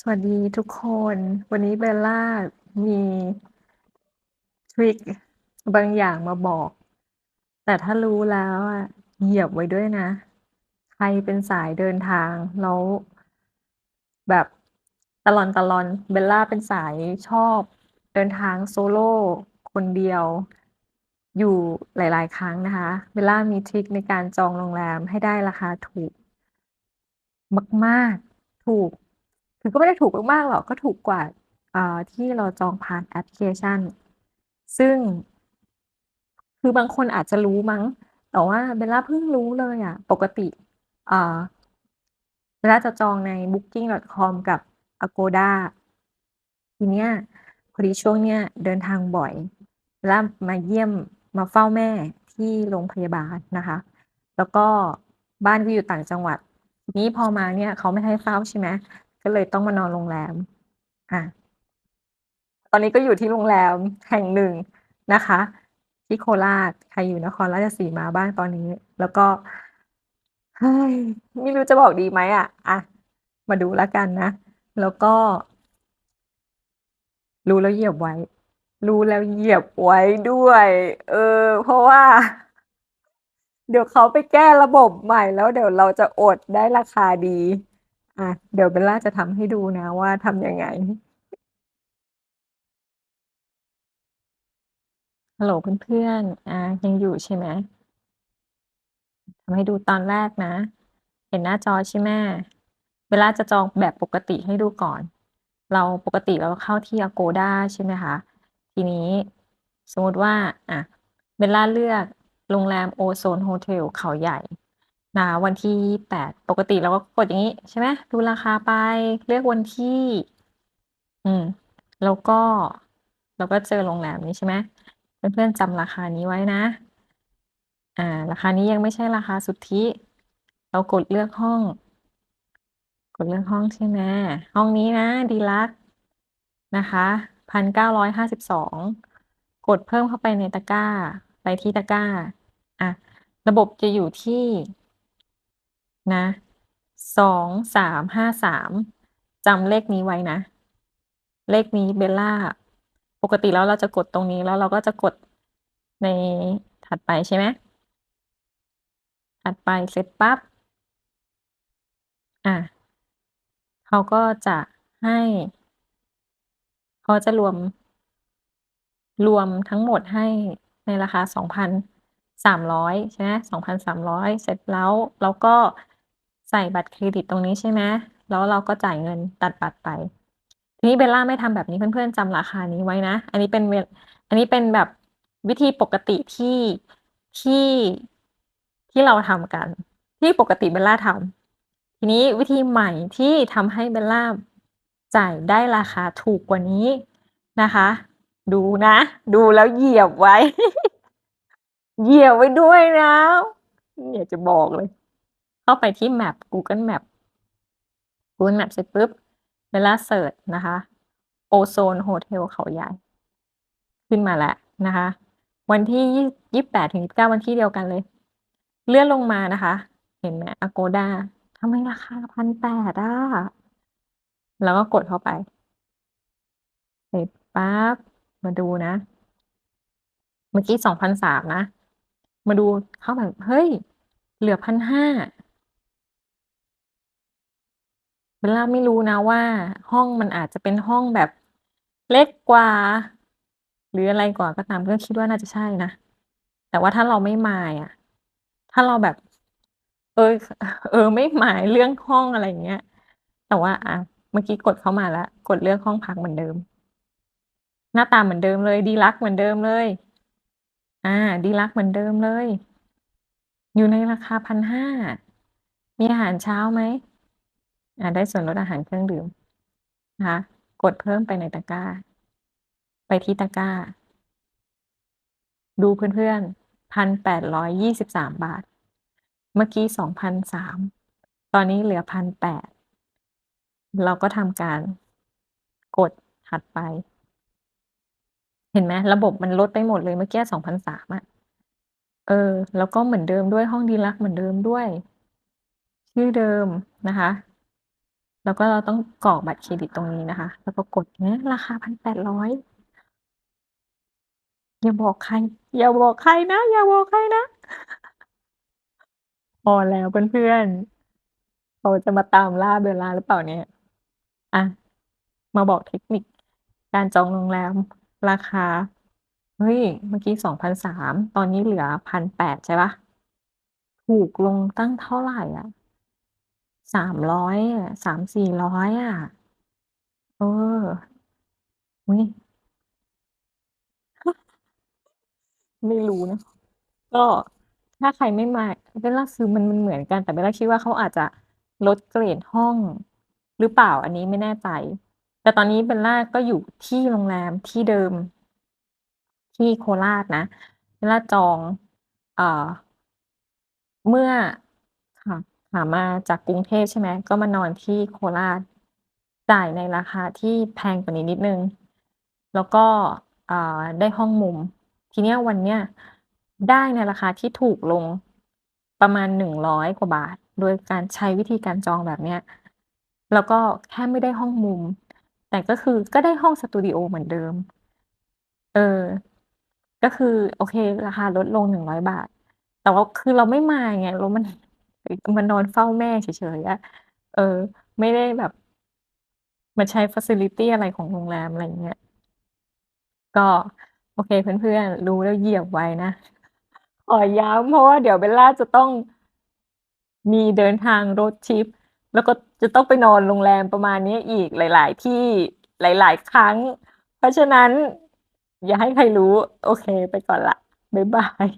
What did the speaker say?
สวัสดีทุกคน วันนี้เบลล่ามีทริกบางอย่างมาบอก แต่ถ้ารู้แล้วอะเหยียบไว้ด้วยนะ ใครเป็นสายเดินทางแล้วแบบตะลอนเบลล่าเป็นสายชอบเดินทางโซโล่คนเดียว อยู่หลาย ๆ ครั้งนะคะ เบลล่ามีทริกในการจองโรงแรมให้ได้ราคาถูก มาก ๆ ถูก คือก็ไม่ได้ถูกมากๆหรอก ก็ถูกกว่าที่เราจองผ่านแอปพลิเคชัน ซึ่ง คือบางคนอาจจะรู้มั้ง แต่ว่าเบลล่าเพิ่งรู้เลยอะปกติเบลล่าจะจองใน Booking.com กับ Agoda ทีเนี้ยพอดีช่วงเนี้ยเดินทางบ่อยเบลล่ามาเยี่ยมมาเฝ้าแม่ที่โรงพยาบาลนะคะ แล้วก็บ้านก็อยู่ต่างจังหวัด นี้พอมาเนี่ยเขาไม่ให้เฝ้าใช่ไหม ก็เลยต้องมานอนโรงแรมอาตอนนี้ก็อยู่ที่โรงแรมแห่งหนึ่งนะคะ ที่โคราชใครอยู่นครราชสีมาบ้างตอนนี้ แล้วก็ไม่รู้จะบอกดีไหมอะอะมาดูแล้วกันนะ แล้วก็ รู้แล้วเหยียบไว้ รู้แล้วเหยียบไว้ด้วย เออ เพราะว่า เดี๋ยวเขาไปแก้ระบบใหม่แล้วเดี๋ยวเราจะอดได้ราคาดี อะเดี๋ยวเบลล่าจะทำให้ดูนะว่าทำยังไง ฮัลโหลเพื่อนๆอายังอยู่ใช่ไหม?ทำให้ดูตอนแรกนะ เห็นหน้าจอใช่ไหม?เบลล่าจะจองแบบปกติให้ดูก่อน เราปกติเราเข้าที่ Agoda ใช่ไหมคะ ทีนี้สมมติว่าอะเบลล่าเลือกโรงแรม Ozono Hotel เขาใหญ่ นะ วันที่28ปกติเราก็กดอย่างงี้ ใช่ไหม?ดูราคาไปเลือกวันที่ อืม แล้วก็เราก็เจอโรงแรมนี้ใช่ไหม?เพื่อนๆจำราคานี้ไว้นะ อ่า ราคานี้ยังไม่ใช่ราคาสุทธิ เรากดเลือกห้อง กดเลือกห้องใช่ไหม?ห้องนี้นะ Deluxe นะคะ1,952กดเพิ่มเข้าไปในตะกร้า ไปที่ตะกร้า อะ ระบบจะอยู่ที่ นะ2353จำเลขนี้ไว้นะ เลขนี้เบลล่า ปกติแล้วเราจะกดตรงนี้แล้วเราก็จะกดในถัดไปใช่ไหม?ถัดไปเสร็จปั๊บอาเขาก็จะให้เขาจะรวม รวมทั้งหมดให้ในราคา2,300ใช่ไหม?2,300เสร็จแล้วเราก็ ใส่บัตรเครดิตตรงนี้ใช่ไหม?แล้วเราก็จ่ายเงินตัดบัตรไป ทีนี้เบลล่าไม่ทำแบบนี้เพื่อนๆจำราคานี้ไว้นะ อันนี้เป็นอันนี้เป็นแบบวิธีปกติที่ที่ที่เราทำกัน ที่ปกติเบลล่าทำทีนี้วิธีใหม่ที่ทำให้เบลล่าจ่ายได้ราคาถูกกว่านี้นะคะ ดูนะ ดูแล้วเหยียบไว้ เหยียบไว้ด้วยนะอยากจะบอกเลย เข้าไปที่ Map Google Map Google Map เสร็จปุ๊บเบลาเซิร์ชนะคะ Ozono Hotel เขาใหญ่ ขึ้นมาแล้วนะคะ วันที่ยี่28-29วันที่เดียวกันเลย เลื่อนลงมานะคะ เห็นไหม Agoda ทำไมราคา1,800อะเราก็กดเข้าไปเสร็จปั๊บมาดูนะ เมื่อกี้2,300นสามนะ มาดูเขาแบบ เฮ้ย เหลือ1,500 เบลล่าไม่รู้นะว่า ห้องมันอาจจะเป็นห้องแบบเล็กกว่า หรืออะไรกว่าก็ตามก็คิดว่าน่าจะใช่นะ แต่ว่าถ้าเราไม่ mind อะถ้าเราแบบ เออ เออ ไม่ mind เรื่องห้องอะไรอย่างเงี้ย แต่ว่า อะเมื่อกี้กดเข้ามาแล้วกดเลือกห้องพักเหมือนเดิม หน้าตาเหมือนเดิมเลย Deluxe เหมือนเดิมเลย อ่า Deluxe เหมือนเดิมเลย อยู่ในราคา1,500มีอาหารเช้าไหม? อาได้ส่วนลดอาหารเครื่องดื่มนะคะกดเพิ่มไปในตะกร้า ไปที่ตะกร้า ดูเพื่อนๆ1,823บสามบาท เมื่อกี้2,300ตอนนี้เหลือ1,800เราก็ทำการกดถัดไป เห็นไหม?ระบบมันลดไปหมดเลยเมื่อกี้2,300อะเออ แล้วก็เหมือนเดิมด้วยห้อง Deluxe เหมือนเดิมด้วย ชื่อเดิมนะคะ แล้วก็เราต้องกรอกบัตรเครดิตตรงนี้นะคะ แล้วก็กดเงี้ยราคา1,800อยอย่าบอกใคร อย่าบอกใครนะ อย่าบอกใครนะพอแล้วเพื่อนๆเขาจะมาตามล่าเบลล่าหรือเปล่าเนี่ย?อะมาบอกเทคนิคการจองโรงแรมราคา เฮ้ย เมื่อกี้2,300ตอนนี้เหลือ1,800ใช่ปล่า?ถูกลงตั้งเท่าไหร่อะ? 300อะ300-400อยอะ เอออุ๊ยไม่รู้นะ ก็ถ้าใครไม่มาเบลล่าซื้อมันมันเหมือนกัน แต่เบลล่าคิดว่าเขาอาจจะลดเกรดห้องหรือเปล่าอันนี้ไม่แน่ใจ แต่ตอนนี้เบลล่าก็อยู่ที่โรงแรมที่เดิม ที่โคราชนะเบลล่าจองอ่าเมื่อ ขามาจากกรุงเทพ ใช่ไหม ก็มานอนที่โคราช จ่ายในราคาที่แพงกว่านี้นิดหนึ่ง แล้วก็ อ่า ได้ห้องมุม ทีเนี้ยวันเนี้ยได้ในราคาที่ถูกลงประมาณ 100 กว่าบาท โดยการใช้วิธีการจองแบบเนี้ย แล้วก็แค่ไม่ได้ห้องมุม แต่ก็คือ ก็ได้ห้องสตูดีโอเหมือนเดิม เออ ก็คือ โอเค ราคาลดลง 100 บาท แต่ว่าคือเราไม่มาไง แล้วมันเฮ้ย มานนอนเฝ้าแม่เฉย ๆ อะ เออ ไม่ได้แบบ มาใช้ ฟัซิลิตี อะไรของโรงแรม อะไรอย่างเงี้ย ก็ โอเคเพื่อน ๆ รู้แล้วเหยียบไว้นะ ขอย้ำ เพราะว่าเดี๋ยวเบลล่าจะต้อง มีเดินทาง road trip แล้วก็จะต้องไปนอนโรงแรมประมาณนี้อีกหลาย ๆ ที่ หลาย ๆ ครั้ง เพราะฉะนั้น อย่าให้ใครรู้ โอเค ไปก่อนล้วบ๊ายบาย